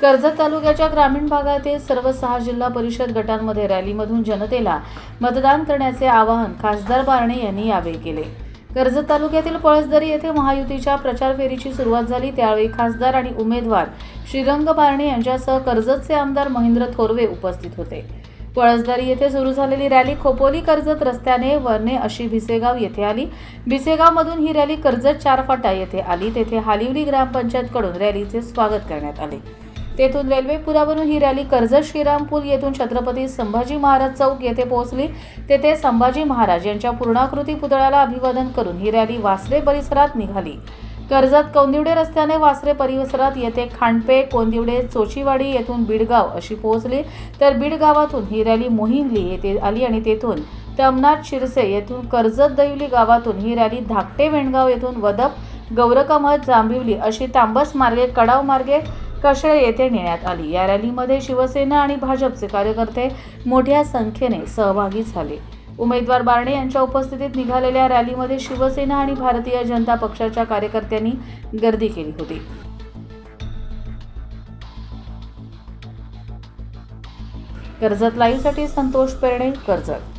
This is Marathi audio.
कर्जत तालुक्याच्या ग्रामीण भागातील सर्व सहा जिल्हा परिषद गटांमध्ये रॅलीमधून जनतेला मतदान करण्याचे आवाहन खासदार बारणे यांनी यावेळी केले. कर्जत तालुक्यातील पळसदरी येथे महायुतीच्या प्रचार फेरीची सुरुवात झाली. त्यावेळी खासदार आणि उमेदवार श्रीरंग बारणे यांच्यासह कर्जतचे आमदार महेंद्र थोरवे उपस्थित होते. पळसदरी येथे सुरू झालेली रॅली खोपोली कर्जत रस्त्याने वरणे अशी भिसेगाव येथे आली. भिसेगावमधून ही रॅली कर्जत चारफाटा येथे आली. तेथे हालिवली ग्रामपंचायतकडून रॅलीचे स्वागत करण्यात आले. तेथून रेल्वे पुलावरून ही रॅली कर्जत श्रीराम पूल येथून छत्रपती संभाजी महाराज चौक येथे पोहोचली. तेथे संभाजी महाराज यांच्या पूर्णाकृती पुतळ्याला अभिवादन करून ही रॅली वासरे परिसरात निघाली. कर्जत कोंदिवडे रस्त्याने वासरे परिसरात येथे खांडपे कोंदिवडे चोचीवाडी येथून बीडगाव अशी पोहोचली. तर बीड गावातून ही रॅली मोहिमली येथे आली आणि तेथून तमनाथ शिरसे येथून कर्जत दैवली गावातून ही रॅली धाकटे वेणगाव येथून वदप गौरकमत जांभिवली अशी तांबस मार्गे कडाव मार्गे कशळे येथे नेण्यात आली. या रॅलीमध्ये शिवसेना आणि भाजपचे कार्यकर्ते मोठ्या संख्येने सहभागी झाले. उमेदवार बारणे यांच्या उपस्थितीत निघालेल्या रॅलीमध्ये शिवसेना आणि भारतीय जनता पक्षाच्या कार्यकर्त्यांनी गर्दी केली होती. कर्जत लाईव्हसाठी संतोष पेरणे कर्जत.